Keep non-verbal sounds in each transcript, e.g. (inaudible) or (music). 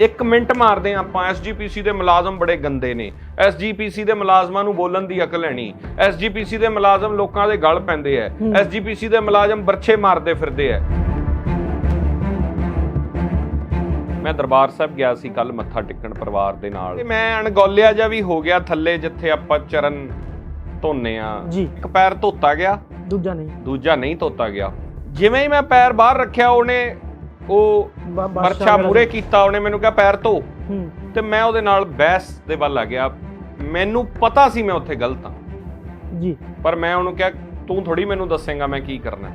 ਇੱਕ ਮਿੰਟ ਮਾਰਦੇ ਆਪਾਂ। ਐਸਜੀਪੀਸੀ ਦੇ ਮੁਲਾਜ਼ਮ ਬੜੇ ਗੰਦੇ ਨੇ। ਐਸਜੀਪੀਸੀ ਦੇ ਮੁਲਾਜ਼ਮਾਂ ਨੂੰ ਬੋਲਣ ਦੀ ਅਕਲ ਨਹੀਂ। ਐਸਜੀਪੀਸੀ ਦੇ ਮੁਲਾਜ਼ਮ ਲੋਕਾਂ ਦੇ ਗਲ ਪੈਂਦੇ ਐ। ਐਸਜੀਪੀਸੀ ਦੇ ਮੁਲਾਜ਼ਮ ਬਰਛੇ ਮਾਰਦੇ ਫਿਰਦੇ ਐ। ਮੈਂ ਦਰਬਾਰ ਸਾਹਿਬ ਗਿਆ ਸੀ ਕੱਲ ਮੱਥਾ ਟੇਕਣ ਪਰਿਵਾਰ ਦੇ ਨਾਲ। ਤੇ ਮੈਂ ਅਣਗੌਲਿਆ ਜਿਹਾ ਵੀ ਹੋ ਗਿਆ ਥੱਲੇ ਜਿੱਥੇ ਆਪਾਂ ਚਰਨ ਧੋਨੇ ਆ। ਜੀ। ਇੱਕ ਪੈਰ ਧੋਤਾ ਗਿਆ। ਦੂਜਾ ਨਹੀਂ। ਦੂਜਾ ਨਹੀਂ ਧੋਤਾ ਗਿਆ। ਜਿਵੇਂ ਹੀ ਮੈਂ ਪੈਰ ਬਾਹਰ ਰੱਖਿਆ ਉਹਨੇ ਉਹ ਵਗੈਰਾ ਮੂਰੇ ਕੀਤਾ ਉਹਨੇ ਮੈਨੂੰ ਕਿਹਾ ਪੈਰ ਧੋ। ਤੇ ਮੈਂ ਉਹਦੇ ਨਾਲ ਬਹਿਸ ਦੇ ਵੱਲ ਆ ਗਿਆ। ਮੈਨੂੰ ਪਤਾ ਸੀ ਮੈਂ ਉੱਥੇ ਗਲਤ ਹਾਂ। ਜੀ। ਪਰ ਮੈਂ ਉਹਨੂੰ ਕਿਹਾ ਤੂੰ ਥੋੜੀ ਮੈਨੂੰ ਦੱਸੇਂਗਾ ਮੈਂ ਕੀ ਕਰਨਾ।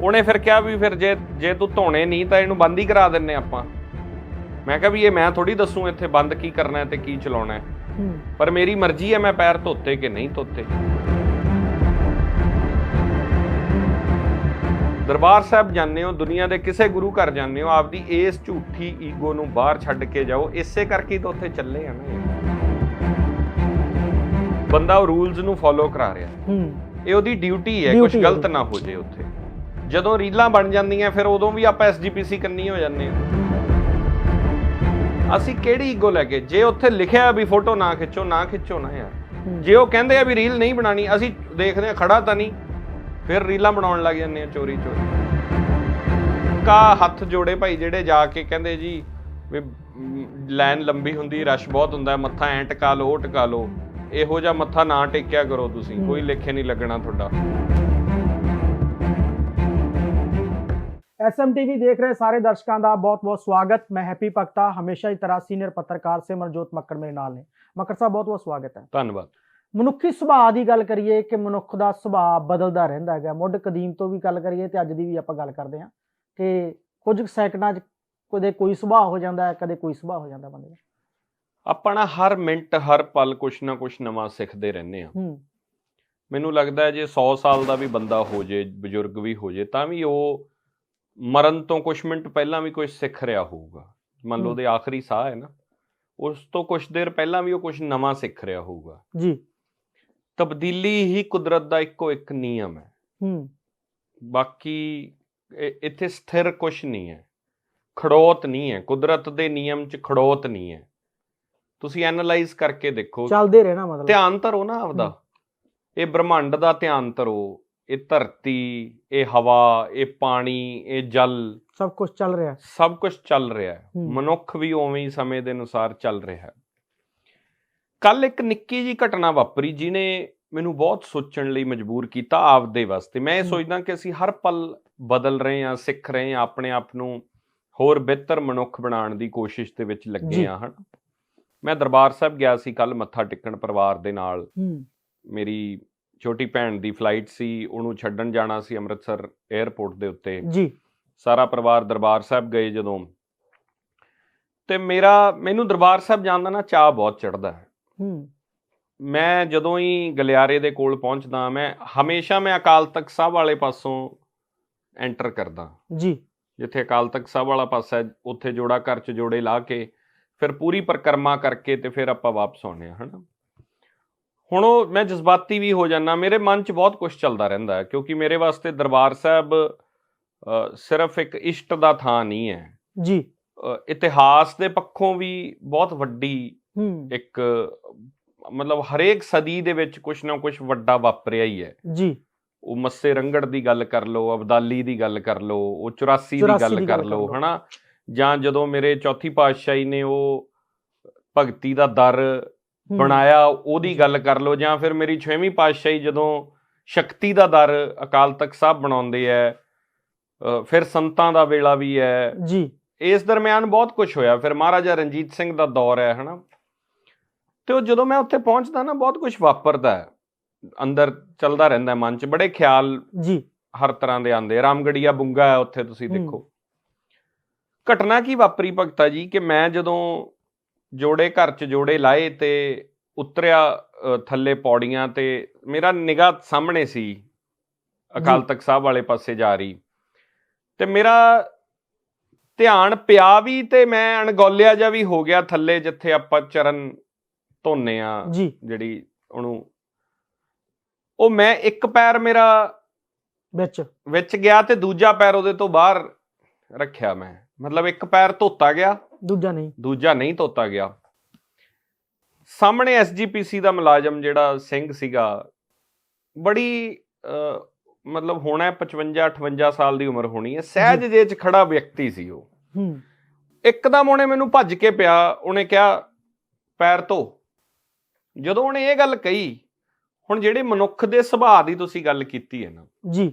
ਉਹਨੇ ਫਿਰ ਕਿਹਾ ਵੀ ਫਿਰ ਜੇ ਜੇ ਤੂੰ ਧੋਣੇ ਨਹੀਂ ਤਾਂ ਇਹਨੂੰ ਬੰਦ ਹੀ ਕਰਾ ਦਿੰਨੇ ਆਪਾਂ। ਮੈਂ ਕਿਹਾ ਵੀ ਇਹ ਮੈਂ ਥੋੜੀ ਦੱਸੂ ਇੱਥੇ ਬੰਦ ਕੀ ਕਰਨਾ ਹੈ ਤੇ ਕੀ ਚਲਾਉਣਾ ਹੂੰ। ਪਰ ਮੇਰੀ ਮਰਜ਼ੀ ਹੈ ਮੈਂ ਪੈਰ ਧੋਤੇ ਕਿ ਨਹੀਂ ਧੋਤੇ। ਦਰਬਾਰ ਸਾਹਿਬ ਜਾਂਦੇ ਹੋ ਦੁਨੀਆ ਦੇ ਕਿਸੇ ਗੁਰੂ ਘਰ ਜਾਂਦੇ ਹੋ ਆਪਦੀ ਇਸ ਝੂਠੀ ਈਗੋ ਨੂੰ ਬਾਹਰ ਛੱਡ ਕੇ ਜਾਓ ਇਸੇ ਕਰਕੇ ਤਾਂ ਉੱਥੇ ਚੱਲੇ ਆ ਨਾ। ਬੰਦਾ ਉਹ ਰੂਲਸ ਨੂੰ ਫੋਲੋ ਕਰਾ ਰਿਹਾ ਹੂੰ ਇਹ ਉਹਦੀ ਡਿਊਟੀ ਹੈ ਕੁਝ ਗਲਤ। ਨਾ ਹੋ ਜੇ ਉੱਥੇ ਜਦੋਂ ਰੀਲਾਂ ਬਣ ਜਾਂਦੀਆਂ ਫਿਰ ਉਦੋਂ ਵੀ ਆਪਾਂ ਐਸਜੀਪੀਸੀ ਕੰਨੀ ਹੋ ਜਾਂਦੇ ਹਾਂ ਅਸੀਂ ਕਿਹੜੀ ਈਗੋ ਲੈ ਕੇ ਜੇ ਉੱਥੇ ਲਿਖਿਆ ਵੀ ਫੋਟੋ ਨਾ ਖਿੱਚੋ ਨਾ ਖਿੱਚੋ ਨਾ ਯਾਰ। ਜੇ ਉਹ ਕਹਿੰਦੇ ਆ ਵੀ ਰੀਲ ਨਹੀਂ ਬਣਾਣੀ ਅਸੀਂ ਦੇਖਦੇ ਆ ਖੜਾ ਤਾਂ ਨਹੀਂ ਫਿਰ ਰੀਲਾਂ ਬਣਾਉਣ ਲੱਗ ਜਾਂਦੇ ਆ ਚੋਰੀ ਚੋਰੀ। ਕਾ ਹੱਥ ਜੋੜੇ ਭਾਈ ਜਿਹੜੇ ਜਾ ਕੇ ਕਹਿੰਦੇ ਜੀ ਵੀ ਲਾਈਨ ਲੰਬੀ ਹੁੰਦੀ ਰਸ਼ ਬਹੁਤ ਹੁੰਦਾ ਮੱਥਾ ਐਂ ਟਕਾ ਲਓ ਉਹ ਟਕਾ ਲਓ। ਇਹੋ ਜਿਹਾ ਮੱਥਾ ਨਾ ਟੇਕਿਆ ਕਰੋ ਤੁਸੀਂ ਕੋਈ ਲੇਖੇ ਨਹੀਂ ਲੱਗਣਾ ਤੁਹਾਡਾ। ਐਸਐਮਟੀਵੀ ਦੇਖ ਰਹੇ ਸਾਰੇ ਦਰਸ਼ਕਾਂ ਦਾ ਬਹੁਤ-ਬਹੁਤ ਸਵਾਗਤ। ਮੈਂ ਹੈਪੀ ਭਗਤਾ ਹਮੇਸ਼ਾ ਹੀ ਤਰ੍ਹਾਂ ਸੀਨੀਅਰ ਪੱਤਰਕਾਰ ਸਿਮਰਜੋਤ ਮੱਕੜ ਮੇਰੇ ਨਾਲ ਨੇ। ਮੱਕੜ ਸਾਹਿਬ ਬਹੁਤ-ਬਹੁਤ ਸਵਾਗਤ ਹੈ। ਧੰਨਵਾਦ। ਮਨੁੱਖੀ ਸੁਭਾਅ ਦੀ ਗੱਲ ਕਰੀਏ ਕਿ ਮਨੁੱਖ ਦਾ ਸੁਭਾਅ ਬਦਲਦਾ ਰਹਿੰਦਾ ਹੈਗਾ। ਮੁੱਢ ਕਦੀਮ ਤੋਂ ਵੀ ਗੱਲ ਕਰੀਏ ਤੇ ਅੱਜ ਦੀ ਵੀ ਆਪਾਂ ਗੱਲ ਕਰਦੇ ਹਾਂ ਕਿ ਕੁਝ ਸੈਕਿੰਡਾਂ 'ਚ ਕਦੇ ਕੋਈ ਸੁਭਾਅ ਹੋ ਜਾਂਦਾ ਹੈ ਕਦੇ ਕੋਈ ਸੁਭਾਅ ਹੋ ਜਾਂਦਾ ਬੰਦੇ ਦਾ। ਆਪਣਾ ਹਰ ਮਿੰਟ ਹਰ ਪਲ ਕੁਛ ਨਾ ਕੁਛ ਨਵਾਂ ਸਿੱਖਦੇ ਰਹਿੰਦੇ ਆ ਹੂੰ। ਮੈਨੂੰ ਲੱਗਦਾ ਹੈ ਜੇ 100 ਸਾਲ ਦਾ ਵੀ ਬੰਦਾ ਹੋ ਜੇ ਬਜ਼ੁਰਗ ਵੀ ਹੋ ਜੇ ਤਾਂ ਵੀ ਉਹ ਮਰਨ ਤੋਂ ਕੁਝ ਮਿੰਟ ਪਹਿਲਾਂ ਵੀ ਕੁਝ ਸਿੱਖ ਰਿਹਾ ਹੋਊਗਾ। ਮੰਨ ਲਓ। ਉਹਦੇ ਆਖਰੀ ਸਾਹ ਹੈ ਨਾ ਉਸ ਤੋਂ ਕੁਝ ਦੇਰ ਪਹਿਲਾਂ ਵੀ ਉਹ ਕੁਝ ਨਵਾਂ ਸਿੱਖ ਰਿਹਾ ਹੋਊਗਾ। ਜੀ। ਤਬਦੀਲੀ ਹੀ ਕੁਦਰਤ ਦਾ ਇੱਕੋ ਇੱਕ ਨਿਯਮ ਹੈ। ਹੂੰ। ਬਾਕੀ ਇੱਥੇ ਸਥਿਰ ਕੁਝ ਨਹੀਂ ਹੈ। ਖੜੋਤ ਨਹੀਂ ਹੈ। ਕੁਦਰਤ ਦੇ ਨਿਯਮ 'ਚ ਖੜੋਤ ਨਹੀਂ ਹੈ। ਤੁਸੀਂ ਐਨਾਲਾਈਜ਼ ਕਰਕੇ ਦੇਖੋ। ਚੱਲਦੇ ਰਹਿਣਾ ਮਤਲਬ। ਧਿਆਨ ਧਰੋ ਨਾ ਆਪਦਾ। ਇਹ ਬ੍ਰਹਮੰਡ ਦਾ ਧਿਆਨ ਧਰੋ। ਇਹ ਧਰਤੀ ਇਹ ਹਵਾ ਇਹ ਪਾਣੀ ਇਹ ਜਲ। ਸਭ ਕੁਝ ਚੱਲ ਰਿਹਾ। ਸਭ ਕੁਝ ਚੱਲ ਰਿਹਾ। ਮਨੁੱਖ ਵੀ ਉਵੇਂ ਹੀ ਸਮੇਂ ਦੇ ਅਨੁਸਾਰ ਚੱਲ ਰਿਹਾ ਹੈ। ਕੱਲ ਇੱਕ ਨਿੱਕੀ ਜੀ ਘਟਨਾ ਵਾਪਰੀ ਜਿਨੇ ਮੈਨੂੰ ਬਹੁਤ ਸੋਚਣ ਲਈ ਮਜਬੂਰ ਕੀਤਾ ਆਪਦੇ ਵਾਸਤੇ। ਮੈਂ ਇਹ। ਸੋਚਦਾ ਕਿ ਅਸੀਂ ਹਰ ਪਲ ਬਦਲ ਰਹੇ ਹਾਂ ਸਿੱਖ ਰਹੇ ਹਾਂ ਆਪਣੇ ਆਪ ਨੂੰ ਹੋਰ ਬਿਹਤਰ ਮਨੁੱਖ ਬਣਾਉਣ ਦੀ ਕੋਸ਼ਿਸ਼ ਦੇ ਵਿੱਚ। ਲੱਗੇ ਹਾਂ ਹਨ। ਮੈਂ ਦਰਬਾਰ ਸਾਹਿਬ ਗਿਆ ਸੀ ਕੱਲ ਮੱਥਾ ਟੇਕਣ ਪਰਿਵਾਰ ਦੇ ਨਾਲ। ਮੇਰੀ ਛੋਟੀ ਭੈਣ ਦੀ ਫਲਾਈਟ ਸੀ ਉਹਨੂੰ ਛੱਡਣ ਜਾਣਾ ਸੀ ਅੰਮ੍ਰਿਤਸਰ 에ਅਰਪੋਰਟ ਦੇ ਉੱਤੇ। ਜੀ। ਸਾਰਾ ਪਰਿਵਾਰ ਦਰਬਾਰ ਸਾਹਿਬ ਗਏ ਜਦੋਂ। ਤੇ ਮੇਰਾ ਮੈਨੂੰ ਦਰਬਾਰ ਸਾਹਿਬ ਜਾਣ ਦਾ ਨਾ ਚਾਹ ਬਹੁਤ ਚੜਦਾ ਹੈ। ਹੂੰ। ਮੈਂ ਜਦੋਂ ਹੀ ਗਲਿਆਰੇ ਦੇ ਕੋਲ ਪਹੁੰਚਦਾ ਮੈਂ ਹਮੇਸ਼ਾ ਮੈਂ ਅਕਾਲ ਤਖਤ ਸਾਹਿਬ ਵਾਲੇ ਪਾਸੋਂ ਐਂਟਰ ਕਰਦਾ। ਜੀ। ਜਿੱਥੇ ਅਕਾਲ ਤਖਤ ਸਾਹਿਬ ਵਾਲਾ ਪਾਸਾ ਹੈ ਉੱਥੇ ਜੋੜਾ ਘਰ ਚ ਜੋੜੇ ਲਾ ਕੇ ਫਿਰ ਪੂਰੀ ਪਰਿਕਰਮਾ ਕਰਕੇ ਤੇ ਫਿਰ ਆਪਾਂ ਵਾਪਸ ਆਉਂਦੇ ਹਾਂ ਹਨਾ। ਹੁਣ ਉਹ ਮੈਂ ਜਜ਼ਬਾਤੀ ਵੀ ਹੋ ਜਾਂਦਾ ਮੇਰੇ ਮਨ 'ਚ ਬਹੁਤ ਕੁਝ ਚੱਲਦਾ ਰਹਿੰਦਾ ਹੈ ਕਿਉਂਕਿ ਮੇਰੇ ਵਾਸਤੇ ਦਰਬਾਰ ਸਾਹਿਬ ਸਿਰਫ ਇੱਕ ਇਸ਼ਟ ਦਾ ਥਾਂ ਨਹੀਂ ਹੈ। ਜੀ। ਇਤਿਹਾਸ ਦੇ ਪੱਖੋਂ ਵੀ ਬਹੁਤ ਵੱਡੀ ਹੂੰ। ਇੱਕ ਮਤਲਬ ਹਰੇਕ ਸਦੀ ਦੇ ਵਿੱਚ ਕੁਝ ਨਾ ਕੁਝ ਵੱਡਾ ਵਾਪਰਿਆ ਹੀ ਹੈ। ਜੀ। ਉਹ ਮੱਸੇ ਰੰਗੜ ਦੀ ਗੱਲ ਕਰ ਲਓ ਅਬਦਾਲੀ ਦੀ ਗੱਲ ਕਰ ਲਓ ਉਹ 84 ਦੀ 84 ਗੱਲ ਕਰ ਲਓ। ਹਨਾ? ਜਾਂ ਜਦੋਂ ਮੇਰੇ ਚੌਥੀ ਪਾਤਸ਼ਾਹੀ ਨੇ ਉਹ ਭਗਤੀ ਦਾ ਦਰ ਬਣਾਇਆ ਉਹਦੀ ਗੱਲ ਕਰ ਲਓ ਜਾਂ ਫਿਰ ਮੇਰੀ ਛੇਵੀਂ ਪਾਤਸ਼ਾਹੀ ਜਦੋਂ ਸ਼ਕਤੀ ਦਾ ਦਰ ਅਕਾਲ ਤਖਤ ਸਾਹਿਬ ਬਣਾਉਂਦੇ ਐ ਫਿਰ ਸੰਤਾਂ ਦਾ ਵੇਲਾ ਵੀ ਹੈ ਜੀ। ਇਸ ਦਰਮਿਆਨ ਬਹੁਤ ਕੁਝ ਹੋਇਆ ਫਿਰ ਮਹਾਰਾਜਾ ਰਣਜੀਤ ਸਿੰਘ ਦਾ ਦੌਰ ਹੈ ਹਨਾ? ਤੇ ਉਹ ਜਦੋਂ ਮੈਂ ਉੱਥੇ ਪਹੁੰਚਦਾ ਨਾ ਬਹੁਤ ਕੁਝ ਵਾਪਰਦਾ ਹੈ। ਅੰਦਰ ਚੱਲਦਾ ਰਹਿੰਦਾ ਮਨ 'ਚ ਬੜੇ ਖਿਆਲ ਜੀ। ਹਰ ਤਰ੍ਹਾਂ ਦੇ ਆਂਦੇ ਰਾਮਗੜੀਆ ਬੁੰਗਾ ਹੈ ਉੱਥੇ ਤੁਸੀਂ। ਦੇਖੋ। ਘਟਨਾ ਕੀ ਵਾਪਰੀ ਭਗਤਾ ਜੀ? ਕਿ ਮੈਂ ਜਦੋਂ ਜੋੜੇ ਘਰ 'ਚ ਜੋੜੇ ਲਾਏ ਤੇ ਉਤਰਿਆ ਥੱਲੇ ਪੌੜੀਆਂ ਤੇ ਮੇਰਾ ਨਿਗਾਹ ਸਾਹਮਣੇ ਸੀ ਅਕਾਲ ਜੀ। ਤਖਤ ਸਾਹਿਬ ਵਾਲੇ ਪਾਸੇ ਜਾ ਰਹੀ। ਤੇ ਮੇਰਾ ਧਿਆਨ ਪਿਆ ਵੀ ਤੇ ਮੈਂ ਅਣਗੌਲਿਆ ਜਿਹਾ ਵੀ ਹੋ ਗਿਆ ਥੱਲੇ ਜਿੱਥੇ ਆਪਾਂ ਚਰਨ ਧੋਨੇ ਆ ਜਿਹੜੀ ਉਹਨੂੰ। ਉਹ ਮੈਂ ਇੱਕ ਪੈਰ ਮੇਰਾ ਵਿੱਚ। ਵਿੱਚ ਗਿਆ ਤੇ ਦੂਜਾ ਪੈਰ ਉਹਦੇ ਤੋਂ ਬਾਹਰ ਰੱਖਿਆ ਮੈਂ। ਮਤਲਬ ਇੱਕ ਪੈਰ ਧੋਤਾ ਗਿਆ। ਦੂਜਾ ਨਹੀਂ। ਦੂਜਾ ਨਹੀਂ ਧੋਤਾ ਗਿਆ। ਸਾਹਮਣੇ ਐਸਜੀਪੀਸੀ ਦਾ ਮੁਲਾਜ਼ਮ ਜਿਹੜਾ ਸਿੰਘ ਸੀਗਾ ਬੜੀ ਮਤਲਬ ਹੋਣਾ 55 58 ਸਾਲ ਦੀ ਉਮਰ ਹੋਣੀ ਹੈ। ਸਹਿਜ ਜੇ ਚ ਖੜਾ ਵਿਅਕਤੀ ਸੀ ਉਹ। ਹੂੰ। ਇੱਕਦਮ ਉਹਨੇ ਮੈਨੂੰ ਭੱਜ ਕੇ ਪਿਆ। ਉਹਨੇ ਕਿਹਾ ਪੈਰ ਧੋ। ਜਦੋਂ ਉਹਨੇ ਇਹ ਗੱਲ ਕਹੀ ਹੁਣ ਜਿਹੜੇ ਮਨੁੱਖ ਦੇ ਸੁਭਾਅ ਦੀ ਤੁਸੀਂ ਗੱਲ ਕੀਤੀ ਹੈ ਨਾ ਜੀ।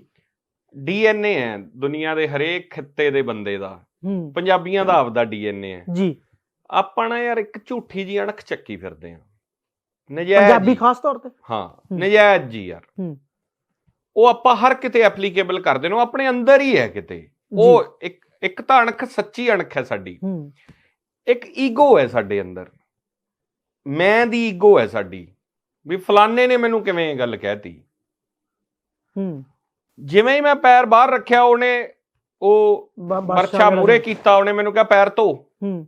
ਡੀਐਨਏ ਹੈ ਦੁਨੀਆ ਦੇ ਹਰੇਕ ਖਿੱਤੇ ਦੇ ਬੰਦੇ ਦਾ ਪੰਜਾਬੀਆਂ ਦਾ ਆਪਦਾ ਡੀਐਨਏ ਹੈ। ਜੀ। ਆਪਾਂ ਨਾ ਯਾਰ ਇੱਕ ਝੂਠੀ ਜੀ ਅਣਖ ਚੱਕੀ ਫਿਰਦੇ ਆ ਨਜਾਇਜ਼ ਪੰਜਾਬੀ। ਖਾਸ ਤੌਰ ਤੇ? ਹਾਂ। ਨਜਾਇਜ਼ ਜੀ ਯਾਰ। ਉਹ ਆਪਾਂ ਹਰ ਕਿਤੇ ਐਪਲੀਕੇਬਲ ਕਰਦੇ ਨੇ ਉਹ ਆਪਣੇ ਅੰਦਰ ਹੀ ਹੈ ਕਿਤੇ। ਉਹ ਇੱਕ ਇੱਕ ਤਾਂ ਅਣਖ ਸੱਚੀ ਅਣਖ ਹੈ ਸਾਡੀ। ਇੱਕ ਈਗੋ ਹੈ ਸਾਡੇ ਅੰਦਰ। ਮੈਂ ਦੀ ਈਗੋ ਹੈ ਸਾਡੀ। ਵੀ ਫਲਾਣੇ ਨੇ ਮੈਨੂੰ ਕਿਵੇਂ ਇਹ ਗੱਲ ਕਹਿਤੀ। ਹੂੰ। ਜਿਵੇਂ ਹੀ ਮੈਂ ਪੈਰ ਬਾਹਰ ਰੱਖਿਆ ਉਹਨੇ ਉਹ ਬ- ਬਸ ਵਰਛਾ ਸ਼ਾਮਿਲ ਮੂਰੇ। ਕੀਤਾ ਉਹਨੇ ਮੈਨੂੰ ਕਿਹਾ ਪੈਰ ਧੋ। ਹੂੰ।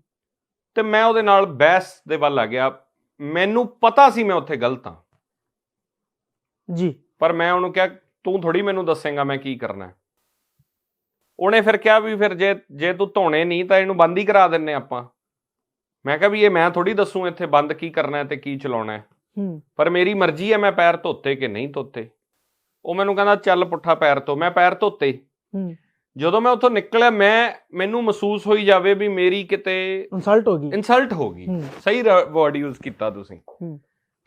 ਤੇ ਮੈਂ ਉਹਦੇ ਨਾਲ ਬਹਿਸ ਦੇ ਵੱਲ ਆ ਗਿਆ। ਮੈਨੂੰ ਪਤਾ ਸੀ ਮੈਂ ਉੱਥੇ ਗਲਤ ਹਾਂ। ਜੀ। ਪਰ ਮੈਂ ਉਹਨੂੰ ਕਿਹਾ ਤੂੰ ਥੋੜੀ ਮੈਨੂੰ ਦੱਸੇਂਗਾ ਮੈਂ ਕੀ ਕਰਨਾ। ਉਹਨੇ ਫਿਰ ਕਿਹਾ ਵੀ ਫਿਰ ਜੇ ਜੇ ਤੂੰ ਧੋਣੇ ਨਹੀਂ ਤਾਂ ਇਹਨੂੰ ਬੰਦ ਹੀ ਕਰਾ ਦਿੰਨੇ ਆਪਾਂ। ਮੈਂ ਕਿਹਾ ਵੀ ਇਹ ਮੈਂ ਥੋੜੀ ਦੱਸੂ ਇੱਥੇ ਬੰਦ ਕੀ ਕਰਨਾ ਹੈ ਤੇ ਕੀ ਚਲਾਉਣਾ ਹੈ। ਹੂੰ। ਪਰ ਮੇਰੀ ਮਰਜ਼ੀ ਹੈ ਮੈਂ ਪੈਰ ਧੋਤੇ ਕਿ ਨਹੀਂ ਧੋਤੇ। ਉਹ ਮੈਨੂੰ ਕਹਿੰਦਾ ਚੱਲ ਪੁੱਠਾ ਪੈਰ ਧੋ ਮੈਂ ਪੈਰ ਧੋਤੇ। ਹੂੰ। ਜਦੋਂ ਮੈਂ ਉੱਥੋਂ ਨਿਕਲਿਆ ਮੈਂ ਮੈਨੂੰ ਮਹਿਸੂਸ ਹੋਈ ਜਾਵੇ ਵੀ ਮੇਰੀ ਕਿਤੇ ਇਨਸਲਟ ਹੋ ਗਈ। ਇਨਸਲਟ ਹੋ ਗਈ। ਸਹੀ ਵਰਡ ਯੂਜ਼ ਕੀਤਾ ਤੁਸੀਂ। ਹੂੰ।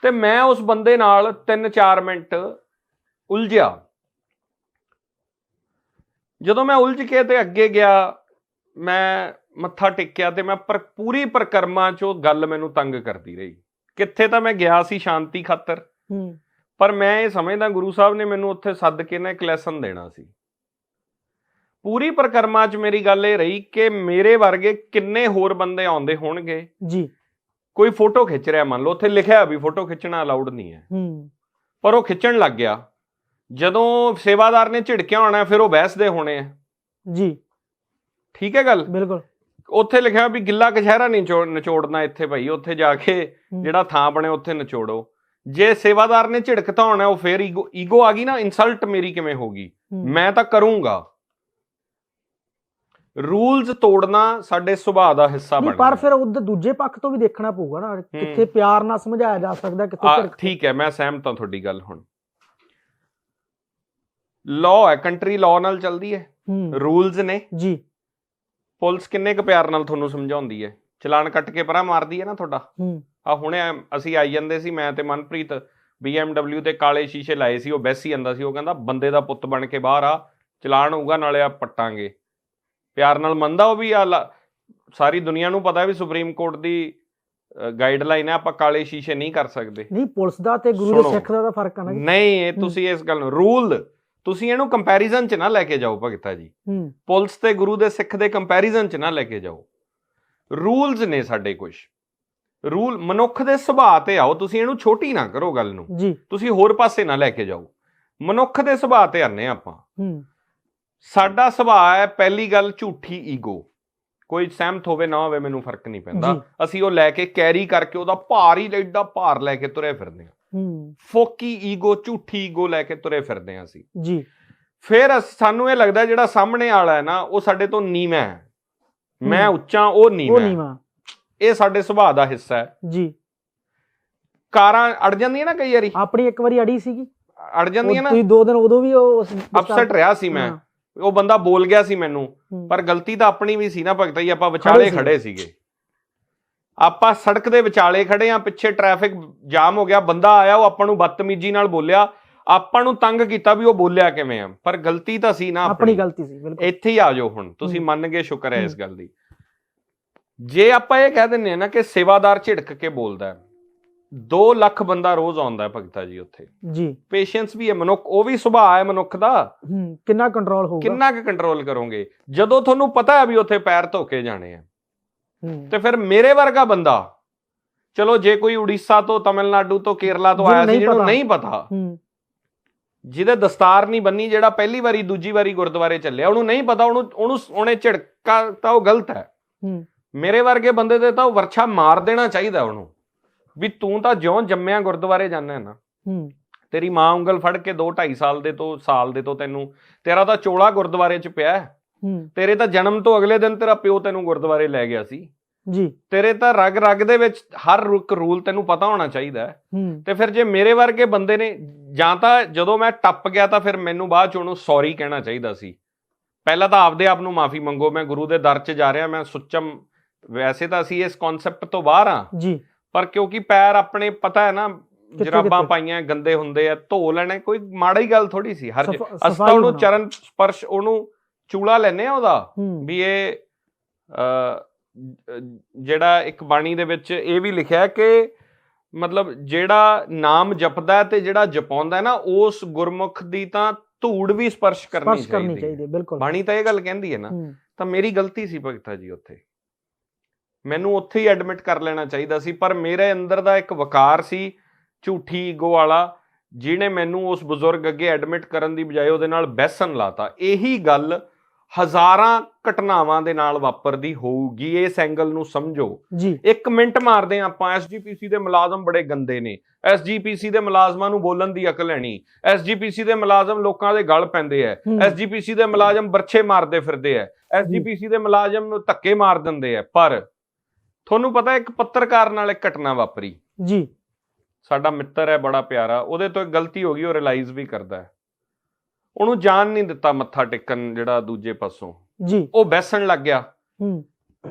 ਤੇ ਮੈਂ ਉਸ ਬੰਦੇ ਨਾਲ 3-4 ਮਿੰਟ ਉਲਝਿਆ। ਜਦੋਂ ਮੈਂ ਉਲਝ ਕੇ ਤੇ ਅੱਗੇ ਗਿਆ ਮੈਂ ਮੱਥਾ ਟੇਕਿਆ ਤੇ ਮੈਂ ਪਰ ਪੂਰੀ ਪ੍ਰਕਰਮਾ ਚੋਂ ਗੱਲ ਮੈਨੂੰ ਤੰਗ ਕਰਦੀ ਰਹੀ। ਕਿੱਥੇ ਤਾਂ ਮੈਂ ਗਿਆ ਸੀ ਸ਼ਾਂਤੀ ਖਾਤਰ। ਹੂੰ। ਪਰ ਮੈਂ ਇਹ ਸਮਝਦਾ ਗੁਰੂ ਸਾਹਿਬ ਨੇ ਮੈਨੂੰ ਉੱਥੇ ਸੱਦ ਕੇ ਨਾ ਇੱਕ ਲੈਸਨ ਦੇਣਾ ਸੀ। ਪੂਰੀ ਪ੍ਰਕਰਮਾ 'ਚ ਮੇਰੀ ਗੱਲ ਇਹ ਰਹੀ ਕਿ ਮੇਰੇ ਵਰਗੇ ਕਿੰਨੇ ਹੋਰ ਬੰਦੇ ਆਉਂਦੇ ਹੋਣਗੇ। ਜੀ। ਕੋਈ ਫੋਟੋ ਖਿੱਚ ਰਿਹਾ ਮੰਨ ਲਓ ਉੱਥੇ ਲਿਖਿਆ ਵੀ ਫੋਟੋ ਖਿੱਚਣਾ ਅਲਾਉਡ ਨਹੀਂ ਹੈ। ਹੂੰ। ਪਰ ਉਹ ਖਿੱਚਣ ਲੱਗ ਗਿਆ। ਜਦੋਂ ਸੇਵਾਦਾਰ ਨੇ ਝਿੜਕਿਆ ਹੋਣਾ ਫਿਰ ਉਹ ਬਹਿਸਦੇ ਹੋਣੇ ਆ। ਜੀ। ਠੀਕ ਹੈ ਗੱਲ? ਬਿਲਕੁਲ। ਉੱਥੇ ਲਿਖਿਆ ਵੀ ਗਿੱਲਾ ਕਸ਼ਹਿਰਾ ਨਹੀਂ ਨਿਚੋ- ਨਿਚੋੜਨਾ ਇੱਥੇ ਭਾਈ ਉੱਥੇ ਜਾ ਕੇ। ਜਿਹੜਾ ਥਾਂ ਬਣੇ ਉੱਥੇ ਨਿਚੋੜੋ। ਜੇ ਸੇਵਾਦਾਰ ਨੇ ਝਿੜਕਤਾ ਹੋਣਾ ਉਹ ਫੇਰ ਈਗੋ ਈਗੋ ਆ ਗਈ ਨਾ ਇਨਸਲਟ ਮੇਰੀ ਕਿਵੇਂ ਹੋਗੀ ਹੂੰ, ਮੈਂ ਤਾਂ ਕਰੂੰਗਾ। ਰੂਲਸ ਤੋੜਨਾ ਸਾਡੇ ਸੁਭਾਅ ਦਾ ਹਿੱਸਾ ਨਹੀਂ ਬਣ ਪਰ ਗਿਆ ਫਿਰ ਉਹਦੇ ਦੂਜੇ ਪੱਖ ਤੋਂ ਵੀ ਦੇਖਣਾ ਪਊਗਾ ਨਾ ਕਿੱਥੇ ਪਿਆਰ ਨਾਲ ਸਮਝਾਇਆ ਜਾ ਸਕਦਾ ਕਿੱਥੇ ਆ, ਝਿੜਕ ਠੀਕ ਹੈ ਮੈਂ ਸਹਿਮਤ ਹਾਂ ਤੁਹਾਡੀ ਗੱਲ ਹੁਣ। ਲਾਅ ਹੈ ਕੰਟਰੀ ਲਾਅ ਨਾਲ ਚੱਲਦੀ ਹੈ। ਹੂੰ। ਰੂਲਸ ਨੇ। ਜੀ। ਪੁਲਿਸ ਕਿੰਨੇ ਕੁ ਪਿਆਰ ਨਾਲ ਤੁਹਾਨੂੰ ਸਮਝਾਉਂਦੀ ਹੈ ਚਲਾਨ ਕੱਟ ਕੇ ਪਰਾਂ ਮਾਰਦੀ ਹੈ ਨਾ ਤੁਹਾਡਾ? ਹੂੰ। ਆ ਹੁਣੇ ਅਸੀਂ ਆਈ ਜਾਂਦੇ ਸੀ ਮੈਂ ਤੇ ਮਨਪ੍ਰੀਤ BMW ਤੇ ਕਾਲੇ ਸ਼ੀਸ਼ੇ ਲਾਏ ਸੀ ਉਹ ਬੈਸੀ ਜਾਂਦਾ ਸੀ ਉਹ ਕਹਿੰਦਾ ਬੰਦੇ ਦਾ ਪੁੱਤ ਬਣ ਕੇ ਬਾਹਰ ਆ ਚਲਾਨ ਹੋਊਗਾ ਨਾਲੇ ਆ ਪੱਟਾਂਗੇ। ਪਿਆਰ ਨਾਲ ਮੰਨਦਾ ਉਹ ਵੀ ਆ ਸਾਰੀ ਦੁਨੀਆ ਨੂੰ ਪਤਾ ਵੀ ਸੁਪਰੀਮ ਕੋਰਟ ਦੀ ਗਾਈਡਲਾਈਨ ਹੈ ਆਪਾਂ ਕਾਲੇ ਸ਼ੀਸ਼ੇ ਨਹੀਂ ਕਰ ਸਕਦੇ। ਨਹੀਂ ਪੁਲਿਸ ਦਾ ਤੇ ਗੁਰੂ ਦੇ। ਸਿੱਖ ਦਾ ਤਾਂ ਫ਼ਰਕ ਆ ਨਾ। ਨਹੀਂ ਇਹ ਤੁਸੀਂ ਇਸ ਗੱਲ ਨੂੰ ਰੂਲ ਤੁਸੀਂ ਇਹਨੂੰ ਕੰਪੈਰੀਜ਼ਨ 'ਚ ਨਾ ਲੈ ਕੇ ਜਾਓ ਭਗਤਾ ਜੀ। ਹੂੰ। ਪੁਲਿਸ ਤੇ ਗੁਰੂ ਦੇ ਸਿੱਖ ਦੇ ਕੰਪੈਰੀਜ਼ਨ 'ਚ ਨਾ ਲੈ ਕੇ ਜਾਓ। ਰੂਲਸ ਨੇ ਸਾਡੇ ਕੁਝ ਰੂਲ ਮਨੁੱਖ ਦੇ ਸੁਭਾਅ ਤੇ ਆਓ ਤੁਸੀਂ ਇਹਨੂੰ ਛੋਟੀ ਨਾ ਕਰੋ ਗੱਲ ਨੂੰ। ਜੀ। ਤੁਸੀਂ ਹੋਰ ਪਾਸੇ ਨਾ ਲੈ ਕੇ ਜਾਓ। ਮਨੁੱਖ ਦੇ ਸੁਭਾਅ ਤੇ ਆਨੇ ਆਪਾਂ। ਹੂੰ। ਸਾਡਾ ਸੁਭਾਅ ਹੈ ਪਹਿਲੀ ਗੱਲ ਝੂਠੀ ਈਗੋ। ਕੋਈ ਸਹਿਮਤ ਹੋਵੇ ਨਾ ਹੋਵੇ ਮੈਨੂੰ ਫ਼ਰਕ ਨਹੀਂ ਪੈਂਦਾ। ਅਸੀਂ ਉਹ ਲੈ ਕੇ ਕੈਰੀ ਕਰਕੇ ਉਹਦਾ ਭਾਰ ਹੀ ਐਡਾ ਭਾਰ ਲੈ ਕੇ ਤੁਰੇ ਫਿਰਦੇ ਹਾਂ। ਹੂੰ। ਫੋਕੀ ਈਗੋ ਝੂਠੀ ਈਗੋ ਲੈ ਕੇ ਤੁਰੇ ਫਿਰਦੇ ਹਾਂ ਅਸੀਂ। ਜੀ। ਫਿਰ ਸਾਨੂੰ ਇਹ ਲੱਗਦਾ ਜਿਹੜਾ ਸਾਹਮਣੇ ਵਾਲਾ ਹੈ ਨਾ ਉਹ ਸਾਡੇ ਤੋਂ ਨੀਵਾਂ ਹੈ। ਮੈਂ। ਉੱਚਾ ਉਹ ਉਹ ਨੀਵਾਂ। ਇਹ ਸਾਡੇ ਸੁਭਾਅ ਦਾ ਹਿੱਸਾ ਹੈ। ਜੀ। ਕਾਰਾਂ ਅੜ ਜਾਂਦੀਆਂ ਨਾ ਕਈ ਵਾਰੀ? ਆਪਣੀ ਇੱਕ ਵਾਰੀ ਅੜੀ ਸੀਗੀ। ਅੜ ਜਾਂਦੀਆਂ ਨਾ? ਤੁਸੀਂ ਦੋ ਦਿਨ ਉਦੋਂ ਵੀ ਉਹ ਅਪਸੈਟ ਰਿਹਾ ਸੀ ਮੈਂ। ਉਹ ਬੰਦਾ ਬੋਲ ਗਿਆ ਸੀ ਮੈਨੂੰ। ਪਰ ਗਲਤੀ ਤਾਂ ਆਪਣੀ ਵੀ ਸੀ ਨਾ ਭਗਤਾ ਜੀ ਆਪਾਂ ਵਿਚਾਲੇ। ਖੜੇ ਸੀਗੇ। ਆਪਾਂ ਸੜਕ ਦੇ ਵਿਚਾਲੇ ਖੜੇ ਆ ਪਿੱਛੇ ਟ੍ਰੈਫਿਕ ਜਾਮ ਹੋ ਗਿਆ ਬੰਦਾ ਆਇਆ ਉਹ ਆਪਾਂ ਨੂੰ ਬਦਤਮੀਜੀ ਨਾਲ ਬੋਲਿਆ। ਆਪਾਂ ਨੂੰ ਤੰਗ ਕੀਤਾ ਵੀ ਉਹ ਬੋਲਿਆ ਕਿਵੇਂ ਆ ਪਰ ਗਲਤੀ ਤਾਂ ਸੀ ਨਾ ਆਪਣੀ ਗਲਤੀ ਸੀ ਬਿਲਕੁਲ। ਇੱਥੇ ਹੀ ਆ ਜਾਓ ਹੁਣ ਤੁਸੀਂ। ਮੰਨ ਗਏ ਸ਼ੁਕਰ ਹੈ ਇਸ। ਗੱਲ ਦੀ। ਜੇ ਆਪਾਂ ਇਹ ਕਹਿ ਦਿੰਨੇ ਆ ਨਾ ਕਿ ਸੇਵਾਦਾਰ ਝਿੜਕ ਕੇ ਬੋਲਦਾ ਹੈ 2 ਲੱਖ ਬੰਦਾ ਰੋਜ਼ ਆਉਂਦਾ ਹੈ ਭਗਤਾ ਜੀ ਉੱਥੇ। ਜੀ। ਪੇਸ਼ੈਂਸ ਵੀ ਹੈ ਮਨੁੱਖ ਉਹ ਵੀ ਸੁਭਾਅ ਹੈ ਮਨੁੱਖ ਦਾ। ਹੂੰ ਕਿੰਨਾ ਕੰਟਰੋਲ ਹੋਊਗਾ? ਕਿੰਨਾ ਕੁ ਕੰਟਰੋਲ ਕਰੋਗੇ? ਜਦੋਂ ਤੁਹਾਨੂੰ ਪਤਾ ਹੈ ਵੀ ਉੱਥੇ ਪੈਰ ਧੋ ਕੇ ਜਾਣੇ ਆ ਤੇ ਫਿਰ ਮੇਰੇ ਵਰਗਾ ਬੰਦਾ ਚਲੋ ਜੇ ਕੋਈ ਉੜੀਸਾ ਤੋਂ ਤਮਿਲਨਾਡੂ ਤੋਂ ਕੇਰਲਾ ਤੋਂ ਆਇਆ ਸੀ ਜਿਹਨੂੰ। ਨਹੀਂ ਪਤਾ ਜਿਹਦੇ ਦਸਤਾਰ ਨਹੀਂ ਬੰਨੀ ਜਿਹੜਾ ਪਹਿਲੀ ਵਾਰੀ ਦੂਜੀ ਵਾਰੀ ਗੁਰਦੁਆਰੇ ਚੱਲਿਆ ਉਹਨੂੰ ਨਹੀਂ ਪਤਾ ਉਹਨੂੰ ਉਹਨੂੰ ਉਹਨੇ ਝਿੜਕਾ ਤਾਂ ਉਹ ਗਲਤ ਹੈ। ਮੇਰੇ ਵਰਗੇ ਬੰਦੇ ਤੇ ਤਾਂ ਉਹ ਵਰਛਾ ਮਾਰ ਦੇਣਾ ਚਾਹੀਦਾ ਉਹਨੂੰ ਵੀ ਤੂੰ ਤਾਂ ਜਿਉਂ ਜੰਮਿਆ ਗੁਰਦੁਆਰੇ ਜਾਂਦਾ ਨਾ। ਤੇਰੀ ਮਾਂ ਉਂਗਲ ਫੜ ਕੇ 2 2.5 ਸਾਲ ਦੇ ਤੋਂ ਸਾਲ ਦੇ ਤੋਂ ਤੈਨੂੰ ਤੇਰਾ ਤਾਂ ਚੋਲਾ ਗੁਰਦੁਆਰੇ 'ਚ ਪਿਆ ਹੈ। ਹੂੰ। ਤੇਰੇ ਤਾਂ ਜਨਮ ਤੋਂ ਅਗਲੇ ਦਿਨ ਤੇਰਾ ਪਿਓ ਤੈਨੂੰ ਗੁਰਦੁਆਰੇ ਲੈ ਗਿਆ ਸੀ। ਜੀ। ਤੇਰੇ ਤਾਂ ਰਗ ਰਗ ਦੇ ਵਿੱਚ ਹਰ ਰੁਕ ਰੂਲ ਤੈਨੂੰ ਪਤਾ ਹੋਣਾ ਚਾਹੀਦਾ ਤੇ ਫਿਰ ਜੇ ਮੇਰੇ ਵਰਗੇ ਬੰਦੇ ਨੇ ਜਾਂ ਤਾਂ ਜਦੋਂ ਮੈਂ ਟੱਪ ਗਿਆ ਤਾਂ ਫਿਰ ਮੈਨੂੰ ਬਾਅਦ ਚ ਉਹਨੂੰ ਸੌਰੀ ਕਹਿਣਾ ਚਾਹੀਦਾ ਸੀ। ਪਹਿਲਾਂ ਤਾਂ ਆਪਦੇ ਆਪ ਨੂੰ ਮਾਫੀ ਮੰਗੋ ਮੈਂ ਗੁਰੂ ਦੇ ਦਰ 'ਚ ਜਾ ਰਿਹਾ ਮੈਂ ਸੁੱਚਮ ਵੈਸੇ ਤਾਂ ਅਸੀਂ ਇਸ ਕਨਸੈਪਟ ਤੋਂ ਬਾਹਰ ਆ ਜੀ। ਪਰ ਕਿਉਂਕਿ ਪੈਰ ਆਪਣੇ ਪਤਾ ਹੈ ਨਾ ਜਰਾਬਾਂ? ਪਾਈਆਂ ਗੰਦੇ ਹੁੰਦੇ ਆ ਧੋ ਲੈਣੇ ਕੋਈ ਮਾੜੀ ਗੱਲ ਥੋੜੀ ਸੀ ਹਰ ਅਸੀਂ ਤਾਂ ਉਹਨੂੰ। ਚਰਨ ਸਪਰਸ਼ ਉਹਨੂੰ ਚੂਲਾ ਲੈਨੇ ਆ ਉਹਦਾ ਵੀ ਇਹ ਜਿਹੜਾ ਇੱਕ ਬਾਣੀ ਦੇ ਵਿੱਚ ਇਹ ਵੀ ਲਿਖਿਆ ਕਿ ਮਤਲਬ ਜਿਹੜਾ ਨਾਮ ਜਪਦਾ ਤੇ ਜਿਹੜਾ ਜਪਾਉਂਦਾ ਨਾ ਉਸ ਗੁਰਮੁਖ ਦੀ ਤਾਂ ਧੂੜ ਵੀ ਸਪਰਸ਼ ਕਰਨੀ ਚਾਹੀਦੀ ਹੈ। ਬਿਲਕੁਲ। ਬਾਣੀ ਤਾਂ ਇਹ ਗੱਲ ਕਹਿੰਦੀ ਹੈ ਨਾ ਤਾਂ ਮੇਰੀ ਗਲਤੀ ਸੀ ਭਗਤਾ ਜੀ ਉੱਥੇ। ਮੈਨੂੰ ਉੱਥੇ ਹੀ ਐਡਮਿਟ ਕਰ ਲੈਣਾ ਚਾਹੀਦਾ ਸੀ ਪਰ ਮੇਰੇ ਅੰਦਰ ਦਾ ਇੱਕ ਵਕਾਰ ਸੀ ਝੂਠੀ ਈਗੋ ਵਾਲਾ ਜਿਹਨੇ ਮੈਨੂੰ ਉਸ ਬਜ਼ੁਰਗ ਅੱਗੇ ਐਡਮਿਟ ਕਰਨ ਦੀ ਬਜਾਏ ਉਹਦੇ ਨਾਲ ਬੈਸਨ ਲਾਤਾ। ਇਹੀ ਗੱਲ ਹਜ਼ਾਰਾਂ ਘਟਨਾਵਾਂ ਦੇ ਨਾਲ ਵਾਪਰਦੀ ਹੋਊਗੀ ਇਸ ਐਂਗਲ ਨੂੰ ਸਮਝੋ। ਜੀ। ਇੱਕ ਮਿੰਟ ਮਾਰਦੇ ਆਪਾਂ ਐਸਜੀਪੀਸੀ ਦੇ ਮੁਲਾਜ਼ਮ ਬੜੇ ਗੰਦੇ ਨੇ। ਐਸਜੀਪੀਸੀ ਦੇ ਮੁਲਾਜ਼ਮਾਂ ਨੂੰ ਬੋਲਣ ਦੀ ਅਕਲ ਹੈ ਨਹੀਂ। ਐਸਜੀਪੀਸੀ ਦੇ ਮੁਲਾਜ਼ਮ ਲੋਕਾਂ ਦੇ ਗਲ ਪੈਂਦੇ ਐ। ਐਸਜੀਪੀਸੀ ਦੇ ਮੁਲਾਜ਼ਮ ਬਰਛੇ ਮਾਰਦੇ ਫਿਰਦੇ ਐ। ਐਸਜੀਪੀਸੀ ਦੇ ਮੁਲਾਜ਼ਮ ਨੂੰ ਧੱਕੇ ਮਾਰ ਦਿੰਦੇ ਐ। ਪਰ ਤੁਹਾਨੂੰ ਪਤਾ ਇੱਕ ਪੱਤਰਕਾਰ ਨਾਲ ਇੱਕ ਘਟਨਾ ਵਾਪਰੀ। ਜੀ। ਸਾਡਾ ਮਿੱਤਰ ਹੈ ਬੜਾ ਪਿਆਰਾ। ਉਹਦੇ ਤੋਂ ਇੱਕ ਗਲਤੀ ਹੋ ਗਈ ਉਹ ਰਿਅਲਾਈਜ਼ ਵੀ ਕਰਦਾ ਹੈ ਉਹਨੂੰ ਜਾਣ ਨਹੀਂ ਦਿੱਤਾ ਮੱਥਾ ਟੇਕਣ ਜਿਹੜਾ ਦੂਜੇ ਪਾਸੋਂ। ਜੀ। ਉਹ ਬੈਸਣ ਲੱਗ ਗਿਆ। ਹੂੰ।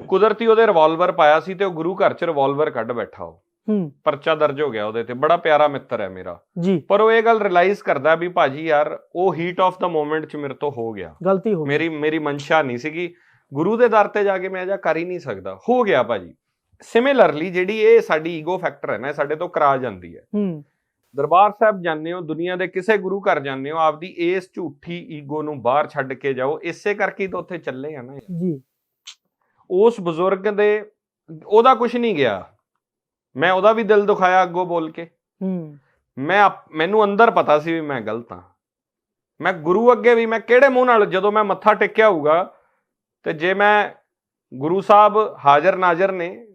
ਕੁਦਰਤੀ ਉਹਦੇ ਰਿਵਾਲਵਰ ਪਾਇਆ ਸੀ ਤੇ ਉਹ ਗੁਰੂ ਘਰ 'ਚ ਰਿਵਾਲਵਰ ਕੱਢ ਬੈਠਾ ਉਹ। ਹੂੰ। ਪਰਚਾ ਦਰਜ ਹੋ ਗਿਆ ਉਹਦੇ ਤੇ। ਬੜਾ ਪਿਆਰਾ ਮਿੱਤਰ ਹੈ ਮੇਰਾ। ਜੀ। ਪਰ ਉਹ ਇਹ ਗੱਲ ਰਿਅਲਾਈਜ਼ ਕਰਦਾ ਵੀ ਭਾਜੀ ਯਾਰ ਉਹ ਹੀਟ ਆਫ ਦਾ ਮੋਮੈਂਟ 'ਚ ਮੇਰੇ ਤੋਂ ਹੋ ਗਿਆ। ਗਲਤੀ ਹੋ ਗਈ। ਮੇਰੀ ਮੇਰੀ ਮਨਸ਼ਾ ਨਹੀਂ ਸੀਗੀ। ਗੁਰੂ ਦੇ ਦਰ ਤੇ ਜਾ ਕੇ ਮੈਂ ਅਜਾ ਕਰ ਹੀ ਨਹੀਂ ਸਕਦਾ। ਹੋ ਗਿਆ ਭਾਜੀ। ਸਿਮਿਲਰਲੀ ਜਿਹੜੀ ਇਹ ਸਾਡੀ ਈਗੋ ਫੈਕਟਰ ਹੈ ਨਾ ਇਹ ਸਾਡੇ ਤੋਂ ਕਰਾ ਜਾਂਦੀ ਹੈ। ਹੂੰ। ਦਰਬਾਰ ਸਾਹਿਬ ਜਾਂਦੇ ਹੋ ਦੁਨੀਆ ਦੇ ਕਿਸੇ ਗੁਰੂ ਘਰ ਜਾਂਦੇ ਹੋ ਆਪਦੀ ਇਸ ਝੂਠੀ ਈਗੋ ਨੂੰ ਬਾਹਰ ਛੱਡ ਕੇ ਜਾਓ ਇਸੇ ਕਰਕੇ ਹੀ ਤਾਂ ਉੱਥੇ ਚੱਲੇ ਆ ਨਾ ਜੀ। ਉਸ ਬਜ਼ੁਰਗ ਦੇ ਉਹਦਾ ਕੁਝ ਨਹੀਂ ਗਿਆ। ਮੈਂ ਉਹਦਾ ਵੀ ਦਿਲ ਦੁਖਾਇਆ ਅੱਗੋਂ ਬੋਲ ਕੇ। ਹੂੰ। ਮੈਂ ਮੈਨੂੰ ਅੰਦਰ ਪਤਾ ਸੀ ਵੀ ਮੈਂ ਗਲਤ ਹਾਂ। ਮੈਂ ਗੁਰੂ ਅੱਗੇ ਵੀ ਮੈਂ ਕਿਹੜੇ ਮੂੰਹ ਨਾਲ ਜਦੋਂ ਮੈਂ ਮੱਥਾ ਟੇਕਿਆ ਹੋਊਗਾ ਤੇ ਜੇ ਮੈਂ ਗੁਰੂ ਸਾਹਿਬ ਹਾਜ਼ਰ ਨਾਜ਼ਰ ਨੇ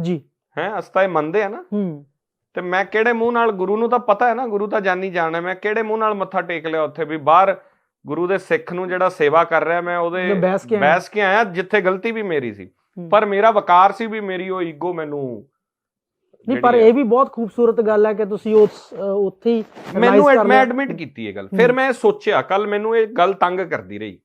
ਜੀ। ਹੈ ਅਸਤਾ ਇਹ ਮੰਨਦੇ ਆ ਨਾ। ਹੂੰ। ਤੇ ਮੈਂ ਕਿਹੜੇ ਮੂੰਹ ਨਾਲ ਗੁਰੂ ਨੂੰ ਤਾਂ ਪਤਾ ਹੈ ਨਾ ਗੁਰੂ ਤਾਂ ਜਾਣੀ ਜਾਣ ਮੈਂ ਕਿਹੜੇ ਮੂੰਹ ਨਾਲ ਮੱਥਾ ਟੇਕ ਲਿਆ ਉੱਥੇ ਵੀ ਬਾਹਰ ਗੁਰੂ ਦੇ ਸਿੱਖ ਨੂੰ ਜਿਹੜਾ ਸੇਵਾ ਕਰ ਰਿਹਾ ਮੈਂ ਉਹਦੇ ਮੈਂ ਬਹਿਸ ਕੇ ਆਇਆ। ਜਿੱਥੇ ਗਲਤੀ ਵੀ ਮੇਰੀ ਸੀ। ਪਰ ਮੇਰਾ ਵਕਾਰ ਸੀ ਵੀ ਮੇਰੀ ਉਹ ਈਗੋ ਮੈਨੂੰ ਨਹੀਂ ਪਰ ਇਹ ਵੀ ਬਹੁਤ ਖੂਬਸੂਰਤ ਗੱਲ ਹੈ ਕਿ ਤੁਸੀਂ ਉਸ ਉੱਥੇ ਹੀ ਮੈਨੂੰ ਮੈਂ। ਐਡਮਿਟ ਕੀਤੀ ਇਹ ਗੱਲ ਫਿਰ ਮੈਂ ਸੋਚਿਆ ਕੱਲ ਮੈਨੂੰ ਇਹ ਗੱਲ ਤੰਗ ਕਰਦੀ ਰਹੀ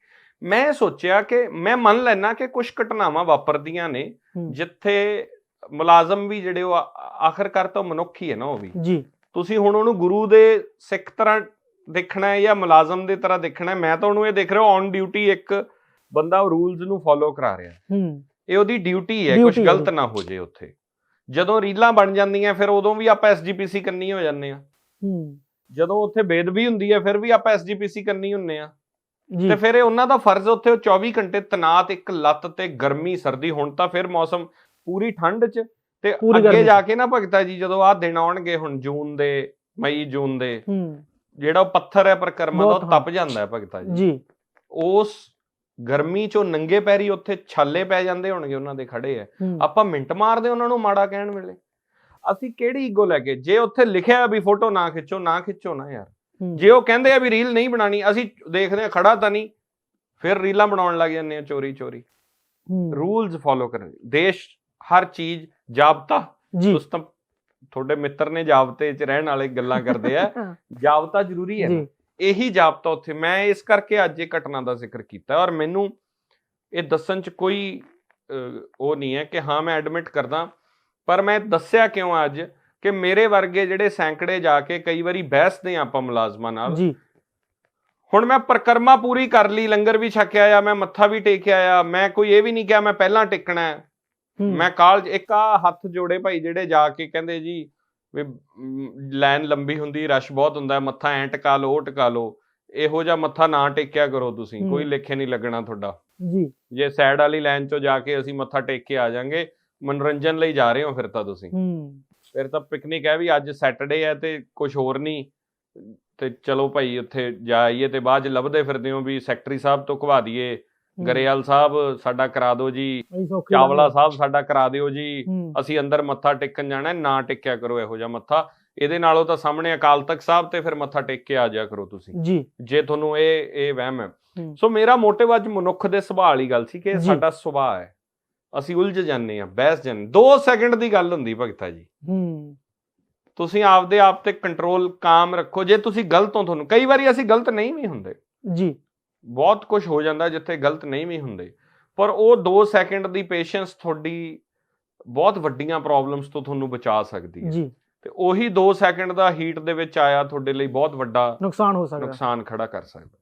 ਮੈਂ ਸੋਚਿਆ ਕਿ ਮੈਂ ਮੰਨ ਲੈਣਾ ਕਿ ਕੁਝ ਘਟਨਾਵਾਂ ਵਾਪਰਦੀਆਂ ਨੇ। ਜਿੱਥੇ ਮੁਲਾਜ਼ਮ ਵੀ ਜਿਹੜੇ ਉਹ ਆਖਰਕਾਰ ਤਾਂ ਉਹ ਮਨੁੱਖ ਹੀ ਹੈ ਨਾ ਉਹ ਵੀ। ਜੀ। ਤੁਸੀਂ ਹੁਣ ਉਹਨੂੰ ਗੁਰੂ ਦੇ ਸਿੱਖ ਤਰ੍ਹਾਂ ਦੇਖਣਾ ਹੈ ਜਾਂ ਮੁਲਾਜ਼ਮ ਦੇ ਤਰ੍ਹਾਂ ਦੇਖਣਾ ਹੈ? ਮੈਂ ਤਾਂ ਉਹਨੂੰ ਇਹ ਦੇਖ ਰਿਹਾ ਔਨ ਡਿਊਟੀ ਇੱਕ ਬੰਦਾ ਰੂਲਸ ਨੂੰ ਫੋਲੋ ਕਰਾ ਰਿਹਾ ਹੂੰ। ਇਹ ਉਹਦੀ ਡਿਊਟੀ ਹੈ ਕੁਝ ਗਲਤ ਨਾ ਹੋ ਜੇ ਉੱਥੇ। ਜਦੋਂ ਰੀਲਾਂ ਬਣ ਜਾਂਦੀਆਂ ਫਿਰ ਉਦੋਂ ਵੀ ਆਪਾਂ ਐਸਜੀਪੀਸੀ ਕਰਨੀ ਹੋ ਜਾਂਦੇ ਆ ਹੂੰ। ਜਦੋਂ ਉੱਥੇ ਬੇਦਬੀ ਹੁੰਦੀ ਹੈ ਫਿਰ ਵੀ ਆਪਾਂ ਐਸਜੀਪੀਸੀ ਕਰਨੀ ਹੁੰਨੇ ਆ ਜੀ। ਤੇ ਫਿਰ ਇਹ ਉਹਨਾਂ ਦਾ ਫਰਜ਼ ਉੱਥੇ ਉਹ 24 ਘੰਟੇ ਤਨਾਤ ਇੱਕ ਲੱਤ ਤੇ ਗਰਮੀ ਸਰਦੀ ਹੁਣ ਤਾਂ ਫਿਰ ਮੌਸਮ ਪੂਰੀ ਠੰਡ 'ਚ ਤੇ ਅੱਗੇ। ਜਾ ਕੇ ਨਾ ਭਗਤਾ ਜੀ ਜਦੋਂ ਆਹ ਦਿਨ ਆਉਣਗੇ ਹੁਣ ਜੂਨ ਦੇ ਮਈ ਜੂਨ ਦੇ ਹੂੰ। ਜਿਹੜਾ ਪੱਥਰ ਹੈ ਪਰਕਰਮਾ ਦਾ ਤਪ ਜਾਂਦਾ ਹੈ ਭਗਤਾ ਜੀ। ਜੀ। ਉਸ ਗਰਮੀ 'ਚੋਂ ਨੰਗੇ ਪੈਰੀ ਉੱਥੇ ਛਾਲੇ ਪੈ ਜਾਂਦੇ ਹੋਣਗੇ ਉਹਨਾਂ ਦੇ ਖੜੇ ਆ ਹੂੰ। ਆਪਾਂ ਮਿੰਟ ਮਾਰਦੇ ਉਹਨਾਂ ਨੂੰ ਮਾੜਾ ਕਹਿਣ ਵੇਲੇ। ਅਸੀਂ ਕਿਹੜੀ ਈਗੋ ਲੈ ਕੇ ਜੇ ਉੱਥੇ ਲਿਖਿਆ ਵੀ ਫੋਟੋ ਨਾ ਖਿੱਚੋ ਨਾ ਖਿੱਚੋ ਨਾ ਯਾਰ। ਜੇ ਉਹ ਕਹਿੰਦੇ ਆ ਵੀ ਰੀਲ ਨਹੀਂ ਬਣਾਣੀ ਅਸੀਂ ਦੇਖਦੇ ਆ ਖੜਾ ਤਾਂ ਨਹੀਂ ਫਿਰ ਰੀਲਾਂ ਬਣਾਉਣ ਲੱਗ ਜਾਂਦੇ ਆ ਚੋਰੀ ਚੋਰੀ ਰੂਲਸ ਫੋਲੋ ਕਰਨ ਦੇਸ਼ ਹਰ ਚੀਜ਼ ਜਾਬਤਾ। ਜੀ। ਤੁਸੀਂ ਤਾਂ ਤੁਹਾਡੇ ਮਿੱਤਰ ਨੇ ਜਾਬਤੇ 'ਚ ਰਹਿਣ ਵਾਲੇ ਗੱਲਾਂ ਕਰਦੇ ਆ। (laughs) ਜਾਬਤਾ ਜ਼ਰੂਰੀ ਹੈ ਇਹੀ ਜਾਬਤਾ ਉੱਥੇ। ਮੈਂ ਇਸ ਕਰਕੇ ਅੱਜ ਇਹ ਘਟਨਾ ਦਾ ਜ਼ਿਕਰ ਕੀਤਾ ਔਰ ਮੈਨੂੰ ਇਹ ਦੱਸਣ 'ਚ ਕੋਈ ਉਹ ਨਹੀਂ ਹੈ ਕਿ ਹਾਂ ਮੈਂ ਐਡਮਿਟ ਕਰਦਾ। ਪਰ ਮੈਂ ਦੱਸਿਆ ਕਿਉਂ ਅੱਜ ਕਿ ਮੇਰੇ ਵਰਗੇ ਜਿਹੜੇ ਸੈਂਕੜੇ ਜਾ ਕੇ ਕਈ ਵਾਰੀ ਬਹਿਸਦੇ ਆਪਾਂ ਮੁਲਾਜ਼ਮਾਂ ਨਾਲ। ਜੀ। ਹੁਣ ਮੈਂ ਪ੍ਰਕਰਮਾ ਪੂਰੀ ਕਰ ਲਈ ਲੰਗਰ ਵੀ ਛਕਿਆ ਆ ਮੈਂ ਮੱਥਾ ਵੀ ਟੇਕਿਆ ਆ ਮੈਂ ਕੋਈ ਇਹ ਵੀ ਨਹੀਂ ਕਿਹਾ ਮੈਂ ਪਹਿਲਾਂ ਟੇਕਣਾ। ਮੈਂ ਕਾਲਜ ਇੱਕ ਆ ਹੱਥ ਜੋੜੇ ਭਾਈ ਜਿਹੜੇ ਜਾ ਕੇ ਕਹਿੰਦੇ ਜੀ ਵੀ ਲਾਈਨ ਲੰਬੀ ਹੁੰਦੀ ਰਸ਼ ਬਹੁਤ ਹੁੰਦਾ ਮੱਥਾ ਐਂ ਟਕਾ ਲਓ ਟਕਾ ਲਓ। ਇਹੋ ਜਿਹਾ ਮੱਥਾ ਨਾ ਟੇਕਿਆ ਕਰੋ ਤੁਸੀਂ। ਕੋਈ ਲੇਖੇ ਨਹੀਂ ਲੱਗਣਾ ਤੁਹਾਡਾ। ਜੀ। ਜੇ ਸਾਈਡ ਵਾਲੀ ਲਾਈਨ ਚੋਂ ਜਾ ਕੇ ਅਸੀਂ ਮੱਥਾ ਟੇਕ ਕੇ ਆ ਜਾਾਂਗੇ ਮਨੋਰੰਜਨ ਲਈ ਜਾ ਰਹੇ ਹੋ ਫਿਰ ਤਾਂ ਤੁਸੀਂ। ਹੂੰ। ਫਿਰ ਤਾਂ ਪਿਕਨਿਕ ਹੈ ਵੀ ਅੱਜ ਸੈਟਰਡੇ ਹੈ ਤੇ ਕੁਝ ਹੋਰ ਨਹੀਂ। ਤੇ ਚਲੋ ਭਾਈ ਉੱਥੇ ਜਾ ਆਈਏ ਤੇ ਬਾਅਦ ਚ ਲੱਭਦੇ ਫਿਰਦੇ ਹੋ ਵੀ ਸੈਕਟਰੀ ਸਾਹਿਬ ਤੋਂ ਘਵਾ ਦਈਏ। ਗਰੇਵਾਲ ਸਾਹਿਬ ਸਾਡਾ ਕਰਾ ਦਿਓ ਜੀ। ਚਾਵਲਾ। ਸਾਹਿਬ ਸਾਡਾ ਕਰਾ ਦਿਓ ਜੀ। ਅਸੀਂ ਅੰਦਰ ਮੱਥਾ ਟੇਕਣ ਜਾਣਾ ਨਾ ਟੇਕਿਆ ਕਰੋ ਇਹੋ ਜਿਹਾ ਮੱਥਾ। ਇਹਦੇ ਨਾਲੋਂ ਤਾਂ ਸਾਹਮਣੇ ਅਕਾਲ ਤਖਤ ਸਾਹਿਬ ਤੇ ਫਿਰ ਮੱਥਾ ਟੇਕ ਕੇ ਆ ਜਾਇਆ ਕਰੋ ਤੁਸੀਂ। ਜੀ। ਜੇ ਤੁਹਾਨੂੰ ਇਹ ਇਹ ਵਹਿਮ ਹੈ। ਸੋ ਮੇਰਾ ਮੋਟਿਵ ਅੱਜ ਮਨੁੱਖ ਦੇ ਸੁਭਾਅ ਵਾਲੀ ਗੱਲ ਸੀ ਕਿ। ਸਾਡਾ ਸੁਭਾਅ ਹੈ। ਅਸੀਂ ਉਲਝ ਜਾਂਦੇ ਆ ਬਹਿਸ ਜਾਂਦੇ 2 ਸੈਕਿੰਡ ਦੀ ਗੱਲ ਹੁੰਦੀ ਭਗਤਾ ਜੀ। ਹੂੰ। ਤੁਸੀਂ ਆਪਦੇ ਆਪ ਤੇ ਕੰਟਰੋਲ ਕਾਮ ਰੱਖੋ। ਜੇ ਤੁਸੀਂ ਗਲਤ ਹੋ ਤੁਹਾਨੂੰ ਕਈ ਵਾਰੀ ਅਸੀਂ ਗਲਤ ਨਹੀਂ ਵੀ ਹੁੰਦੇ। ਜੀ। ਬਹੁਤ ਕੁਝ ਹੋ ਜਾਂਦਾ ਜਿੱਥੇ ਗਲਤ ਨਹੀਂ ਵੀ ਹੁੰਦੇ। ਪਰ ਉਹ 2 ਸੈਕਿੰਡ ਦੀ ਪੇਸ਼ੈਂਸ ਤੁਹਾਡੀ ਬਹੁਤ ਵੱਡੀਆਂ ਪ੍ਰੋਬਲਮਸ ਤੋਂ ਤੁਹਾਨੂੰ ਬਚਾ ਸਕਦੀ ਹੈ। ਜੀ। ਤੇ ਉਹੀ 2 ਸੈਕਿੰਡ ਦਾ ਹੀਟ ਦੇ ਵਿੱਚ ਆਇਆ ਤੁਹਾਡੇ ਲਈ ਬਹੁਤ ਵੱਡਾ ਨੁਕਸਾਨ ਹੋ ਸਕਦਾ। ਨੁਕਸਾਨ ਖੜਾ ਕਰ ਸਕਦਾ।